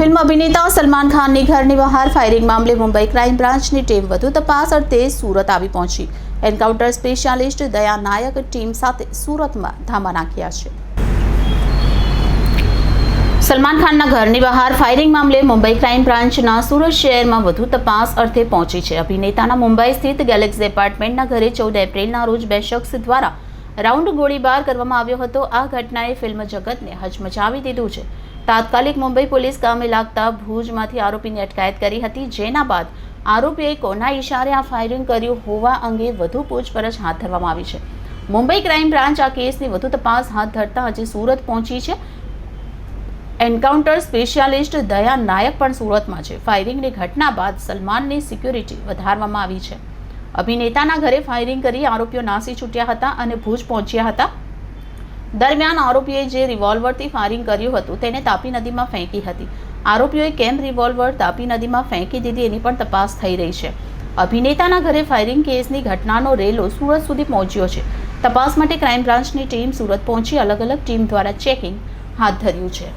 Film અભિનેતા સલમાન ખાનની ઘરની બહાર ફાયરિંગ મામલે મુંબઈ ક્રાઇમ બ્રાન્ચની ટીમ વધુ તપાસ અર્થે સુરત આવી પહોંચી. એન્કાઉન્ટર સ્પેશિયાલિસ્ટ દયા નાયક ટીમ સાથે સુરતમાં ધામા નાખ્યા છે. સલમાન ખાનના ઘરની બહાર ફાયરિંગ મામલે મુંબઈ ક્રાઇમ બ્રાન્ચના સુરત શહેરમાં વધુ તપાસ અર્થે પહોંચી છે. અભિનેતાના મુંબઈ સ્થિત ગેલેક્સી એપાર્ટમેન્ટના ઘરે ચૌદ એપ્રિલના રોજ બે શખ્સ દ્વારા રાઉન્ડ ગોળીબાર કરવામાં આવ્યો હતો. આ ઘટનાએ ફિલ્મ જગતને હચમચાવી દીધું છે. તાત્કાલિક મુંબઈ પોલીસ કામે લાગતા ભુજમાંથી આરોપીની અટકાયત કરી હતી. જેના બાદ આરોપીએ કોના ઇશારે આ ફાયરિંગ કર્યું હોવા અંગે વધુ પૂછપરછ હાથ ધરવામાં આવી છે. મુંબઈ ક્રાઇમ બ્રાન્ચ આ કેસની વધુ તપાસ હાથ ધરતા હજી સુરત પહોંચી છે. એન્કાઉન્ટર સ્પેશિયાલિસ્ટ દયા નાયક પણ સુરતમાં છે. ફાયરિંગની ઘટના બાદ સલમાનની સિક્યુરિટી વધારવામાં આવી છે. અભિનેતાના ઘરે ફાયરિંગ કરી આરોપીઓ નાસી છૂટ્યા હતા અને ભુજ પહોંચ્યા હતા. દરમિયાન આરોપીએ જે રિવોલ્વરથી ફાયરિંગ કર્યું હતું તેને તાપી નદીમાં ફેંકી હતી. આરોપીઓએ કેમ રિવોલ્વર તાપી નદીમાં ફેંકી દીધી એની પણ તપાસ થઈ રહી છે. અભિનેતાના ઘરે ફાયરિંગ કેસની ઘટનાનો રેલો સુરત સુધી પહોંચ્યો છે. તપાસ માટે ક્રાઇમ બ્રાન્ચની ટીમ સુરત પહોંચી અલગ અલગ ટીમ દ્વારા ચેકિંગ હાથ ધર્યું છે.